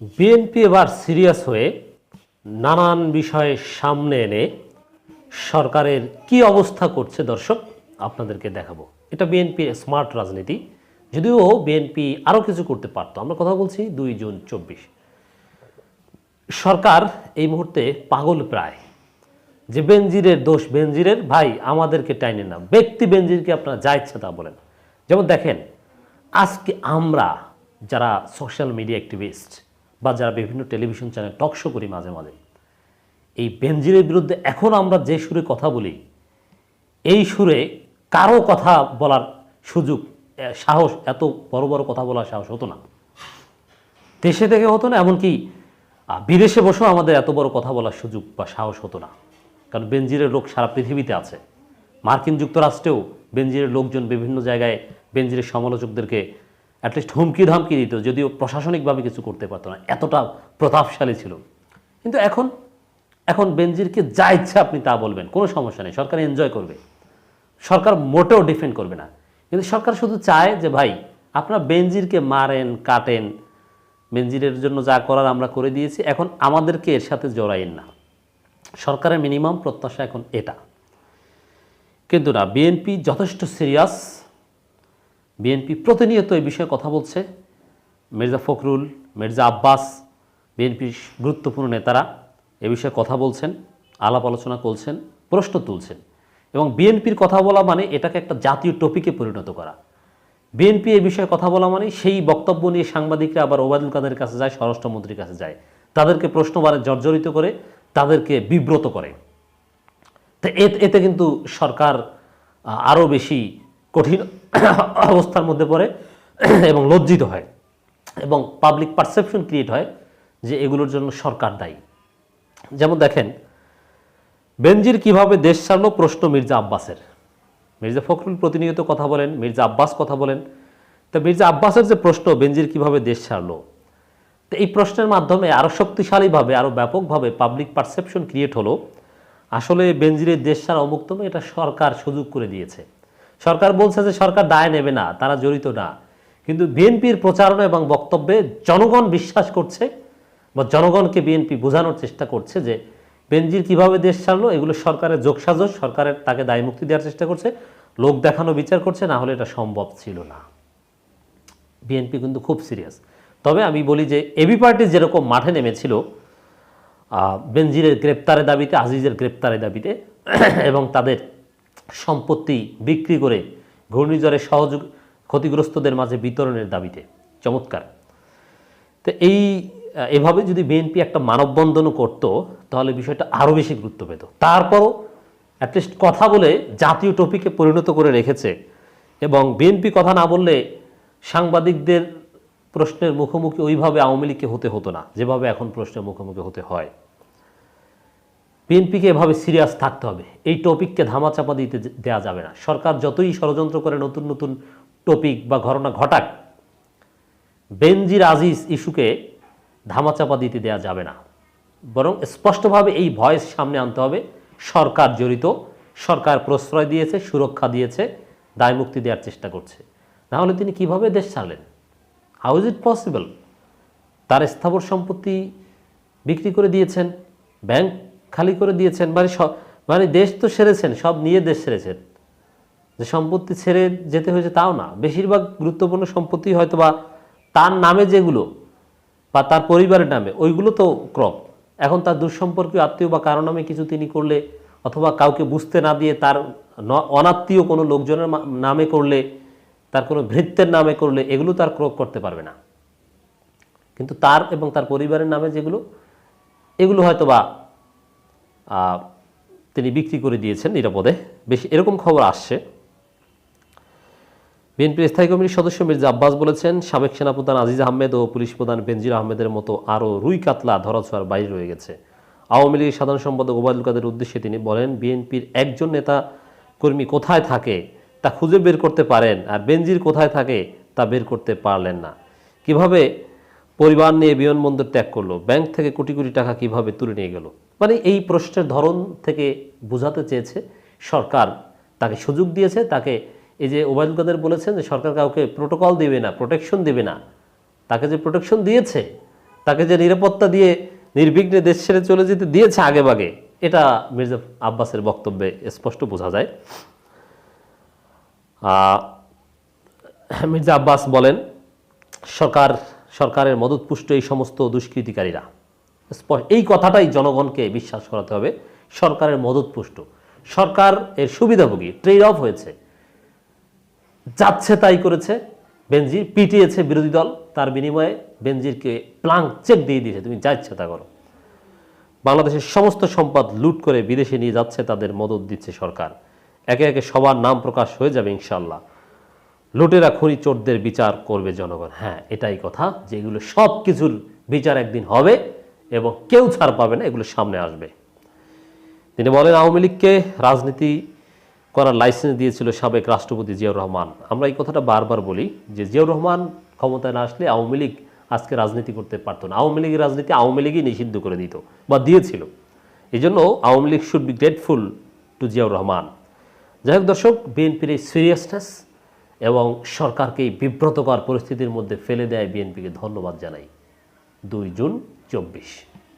BNP এবার serious হয়ে নানান বিষয়ে সামনে এনে সরকারের কি অবস্থা করছে দর্শক, আপনাদেরকে দেখাবো। এটা বিএনপির স্মার্ট রাজনীতি। যদিও বিএনপি আরও কিছু করতে পারতো। আমরা কথা বলছি দুই জুন চব্বিশ। সরকার এই মুহূর্তে পাগল প্রায়। যে বেনজিরের দোষ, বেনজিরের ভাই আমাদেরকে টাইনে না ব্যক্তি বেনজিরকে আপনারা যা ইচ্ছা তা বলেন। যেমন দেখেন, আজকে আমরা যারা সোশ্যাল মিডিয়া অ্যাক্টিভিস্ট বা যারা বিভিন্ন টেলিভিশন চ্যানেল, টক শো করি মাঝে মাঝে। এই বেনজিরের বিরুদ্ধে এখন আমরা যে সুরে কথা বলি, এই সুরে কারও কথা বলার সুযোগ সাহস, এত বড় বড় কথা বলার সাহস হতো না। দেশে থেকে হতো না, এমনকি বিদেশে বসেও আমাদের এত বড় কথা বলার সুযোগ বা সাহস হতো না। কারণ বেনজিরের লোক সারা পৃথিবীতে আছে। মার্কিন যুক্তরাষ্ট্রেও বেনজিরের লোকজন বিভিন্ন জায়গায় বেনজিরের সমালোচকদেরকে অ্যাটলিস্ট হুমকি ধামকি দিত, যদিও প্রশাসনিকভাবে কিছু করতে পারতো না। এতটা প্রতাপশালী ছিল। কিন্তু এখন এখন বেনজিরকে যা ইচ্ছা আপনি তা বলবেন, কোনো সমস্যা নেই। সরকার এনজয় করবে। সরকার মোটেও ডিফেন্ড করবে না। কিন্তু সরকার শুধু চায় যে, ভাই, আপনারা বেনজিরকে মারেন, কাটেন। বেনজিরের জন্য যা করার আমরা করে দিয়েছি। এখন আমাদেরকে এর সাথে জড়াইন না। সরকারের মিনিমাম প্রত্যাশা এখন এটা। কিন্তু না, বিএনপি যথেষ্ট সিরিয়াস বিএনপি প্রতিনিয়ত এই বিষয়ে কথা বলছে। মির্জা ফখরুল, মির্জা আব্বাস বিএনপির গুরুত্বপূর্ণ নেতারা এ বিষয়ে কথা বলছেন, আলাপ আলোচনা করছেন, প্রশ্ন তুলছেন এবং বিএনপির কথা বলা মানে এটাকে একটা জাতীয় টপিকে পরিণত করা। বিএনপি এই বিষয়ে কথা বলা মানে সেই বক্তব্য নিয়ে সাংবাদিকরা আবার ওবায়দুল কাদের কাছে যায়, স্বরাষ্ট্রমন্ত্রীর কাছে যায়। তাদেরকে প্রশ্নবারে জর্জরিত করে, তাদেরকে বিব্রত করে। তো এতে কিন্তু সরকার আরও বেশি কঠিন অবস্থার মধ্যে পড়ে এবং লজ্জিত হয় এবং পাবলিক পারসেপশন ক্রিয়েট হয় যে এগুলোর জন্য সরকার দায়ী। যেমন দেখেন বেনজির কীভাবে দেশ ছাড়লো প্রশ্ন মির্জা আব্বাসের। মির্জা ফখরুল প্রতিনিয়ত কথা বলেন মির্জা আব্বাস কথা বলেন। তা মির্জা আব্বাসের যে প্রশ্ন বেনজির কীভাবে দেশ ছাড়লো তো এই প্রশ্নের মাধ্যমে আরও শক্তিশালীভাবে আরও ব্যাপকভাবে পাবলিক পারসেপশন ক্রিয়েট হলো। আসলে বেনজিরের দেশ ছাড়া অমুক্ত নয়, এটা সরকার সুযোগ করে দিয়েছে। সরকার বলছে যে সরকার দায় নেবে না, তারা জড়িত না। কিন্তু বিএনপির প্রচারণা এবং বক্তব্যে জনগণ বিশ্বাস করছে বা জনগণকে বিএনপি বোঝানোর চেষ্টা করছে যে বেনজির কীভাবে দেশ ছাড়লো, এগুলো সরকারের যোগসাজশ, সরকারের তাকে দায় মুক্তি দেওয়ার চেষ্টা করছে, লোক দেখানো বিচার করছে, না হলে এটা সম্ভব ছিল না। বিএনপি কিন্তু খুব সিরিয়াস। তবে আমি বলি যে এবি পার্টি যেরকম মাঠে নেমেছিল বেনজিরের গ্রেপ্তারের দাবিতে, আজিজের গ্রেপ্তারের দাবিতে, এবং তাদের সম্পত্তি বিক্রি করে ঘূর্ণিঝড়ে সহযোগ ক্ষতিগ্রস্তদের মাঝে বিতরণের দাবিতে। চমৎকার। তো এই এভাবে যদি বিএনপি একটা মানববন্ধনও করতো, তাহলে বিষয়টা আরও বেশি গুরুত্ব পেত। তারপরও অ্যাটলিস্ট কথা বলে জাতীয় টপিকে পরিণত করে রেখেছে এবং বিএনপি কথা না বললে সাংবাদিকদের প্রশ্নের মুখোমুখি ওইভাবে আওয়ামী লীগকে হতে হতো না, যেভাবে এখন প্রশ্নের মুখোমুখি হতে হয়। বিএনপিকে এভাবে সিরিয়াস থাকতে হবে। এই টপিককে ধামাচাপা দিতে দেওয়া যাবে না। সরকার যতই ষড়যন্ত্র করে নতুন নতুন টপিক বা ঘটনা ঘটাক, বেনজির আজিজ ইস্যুকে ধামাচাপা দিতে দেওয়া যাবে না। বরং স্পষ্টভাবে এই ভয়েস সামনে আনতে হবে। সরকার জড়িত, সরকার প্রশ্রয় দিয়েছে, সুরক্ষা দিয়েছে, দায়মুক্তি দেওয়ার চেষ্টা করছে। নাহলে তিনি কীভাবে দেশ ছাড়লেন? হাউ ইজ ইট পসিবল তার স্থাবর সম্পত্তি বিক্রি করে দিয়েছেন। ব্যাংক খালি করে দিয়েছেন মানে মানে দেশ তো সেরেছেন, সব নিয়ে দেশ সেরেছেন। যে সম্পত্তি ছেড়ে যেতে হয়েছে তাও না। বেশিরভাগ গুরুত্বপূর্ণ সম্পত্তি হয়তো বা তার নামে যেগুলো বা তার পরিবারের নামে, ওইগুলো তো ক্রপ। এখন তার দুঃসম্পর্কীয় আত্মীয় বা কারও নামে কিছু তিনি করলে অথবা কাউকে বুঝতে না দিয়ে তার অনাত্মীয় কোনো লোকজনের নামে করলে, তার কোনো ভৃত্যের নামে করলে, এগুলো তার ক্রপ করতে পারবে না। কিন্তু তার এবং তার পরিবারের নামে যেগুলো, এগুলো হয়তো বা তিনি বিক্রি করে দিয়েছেন নিরাপদে। বেশি, এরকম খবর আসছে। বিএনপির স্থায়ী কমিটির সদস্য মির্জা আব্বাস বলেছেন, সাবেক সেনাপ্রধান আজিজ আহমেদ ও পুলিশ প্রধান বেনজির আহমেদের মতো আরও রুই কাতলা ধরাছোঁয়ার বাইরে রয়ে গেছে। আওয়ামী লীগের সাধারণ সম্পাদক ওবায়দুল কাদের উদ্দেশ্যে তিনি বলেন, বিএনপির একজন নেতা কর্মী কোথায় থাকে তা খুঁজে বের করতে পারেন, আর বেনজির কোথায় থাকে তা বের করতে পারলেন না। কীভাবে পরিবার নিয়ে বিমানবন্দর ত্যাগ করল, ব্যাংক থেকে কোটি কোটি টাকা কীভাবে তুলে নিয়ে গেল? মানে এই প্রশ্নের ধরন থেকে বোঝাতে চেয়েছে সরকার। তাকে সুযোগ দিয়েছে, তাকে এই যে ওবায়দুল কাদের বলেছেন যে সরকার কাউকে প্রোটোকল দেবে না প্রোটেকশন দেবে না। তাকে যে প্রোটেকশন দিয়েছে, তাকে যে নিরাপত্তা দিয়ে নির্বিঘ্নে দেশ ছেড়ে চলে যেতে দিয়েছে আগে বাগে এটা মির্জা আব্বাসের বক্তব্যে স্পষ্ট বোঝা যায়। মির্জা আব্বাস বলেন, সরকার, সরকারের মদতপুষ্ট এই সমস্ত দুষ্কৃতিকারীরা। এই কথাটাই জনগণকে বিশ্বাস করাতে হবে। সরকারের মদতপুষ্ট সরকার এর সুবিধাভোগী ট্রেড অফ হয়েছে। যাচ্ছে তাই করেছে। বেনজির পিটিয়েছে বিরোধী দল। তার বিনিময়ে বেনজিরকে প্লাঙ্ক চেক দিয়ে দিয়েছে। তুমি যা ইচ্ছা তা করো। বাংলাদেশের সমস্ত সম্পদ লুট করে বিদেশে নিয়ে যাচ্ছে, তাদের মদত দিচ্ছে সরকার। একে একে সবার নাম প্রকাশ হয়ে যাবে ইনশাল্লাহ লুটেরা, খনি, চোরদের বিচার করবে জনগণ। হ্যাঁ এটাই কথা। যে এগুলো সব কিছুর বিচার একদিন হবে এবং কেউ ছাড় পাবে না, এগুলো সামনে আসবে। তিনি বলেন, আওয়ামী লীগকে রাজনীতি করার লাইসেন্স দিয়েছিল সাবেক রাষ্ট্রপতি জিয়াউর রহমান। আমরা এই কথাটা বারবার বলি যে জিয়াউর রহমান ক্ষমতায় না আসলে আওয়ামী লীগ আজকে রাজনীতি করতে পারতো না। আওয়ামী লীগের রাজনীতি আওয়ামী লীগই নিষিদ্ধ করে দিত বা দিয়েছিল। এই জন্য Awami League should be grateful to Ziaur Rahman. যাই হোক দর্শক, বিএনপির এই সিরিয়াসনেস এবং সরকারকে বিব্রতকর পরিস্থিতির মধ্যে ফেলে দেয় বিএনপিকে ধন্যবাদ জানাই। দুই জুন চব্বিশ।